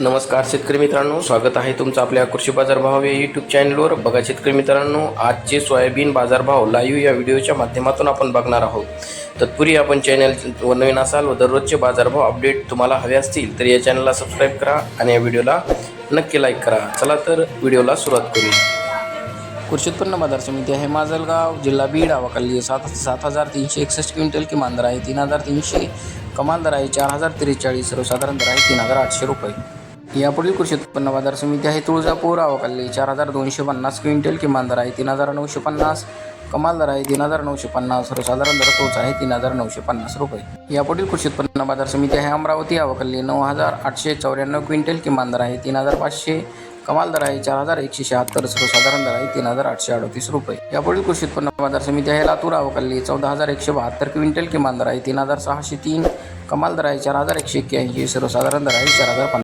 नमस्कार शेतकरी मित्रांनो स्वागत आहे तुमचं आपल्या कृषी बाजारभाव या यूट्यूब चॅनलवर बघा शेतकरी मित्रांनो आजचे सोयाबीन बाजारभाव लाईव्ह या व्हिडिओच्या माध्यमातून आपण बघणार आहोत. तत्पूर्वी आपण चॅनल व नवीन असाल व दररोजचे बाजारभाव अपडेट तुम्हाला हवे असतील तर या चॅनलला सबस्क्राईब करा आणि या व्हिडिओला नक्की लाईक करा. चला तर व्हिडिओला सुरुवात करूया कृषी उत्पन्न बाजार समिती आहे माजलगाव जिल्हा बीड आवाखाली सात सात हजार तीनशे एकसष्ट क्विंटल किमान दर आहे तीन हजार तीनशे कमाल दर आहे चार हजार त्रेचाळीस सर्वसाधारण दर आहे तीन हजार आठशे रुपये. यापुढील कृषी उत्पन्न बाजार समिती आहे तुळजापूर आवाखाली चार हजार दोनशे पन्नास क्विंटल किमान दर आहे तीन हजार नऊशे पन्नास कमाल दर आहे तीन हजार नऊशे पन्नास सर्वसाधारण दर तोच आहे तीन हजार नऊशे पन्नास रुपये. यापुढील कृषी उत्पन्न बाजार समिती आहे अमरावती अवकल्ली नऊ हजार आठशे चौऱ्याण्णव क्विंटल किमान दर आहे तीन हजार पाचशे कमाल दर आहे चार हजार एकशे शहात्तर सर्वसाधारण दर आहे तीन हजार आठशे अडतीस रुपये. यापुढील कृषी उत्पन्न बाजार समिती आहे लातूर अवकल्ली चौदा हजार एकशे बहात्तर क्विंटल किमान दर आहे तीन हजार सहाशे तीन कमाल दर आहे चार हजार एकशे एक्क्याऐंशी सर्वसाधारण दर आहे चार हजार पन्नास.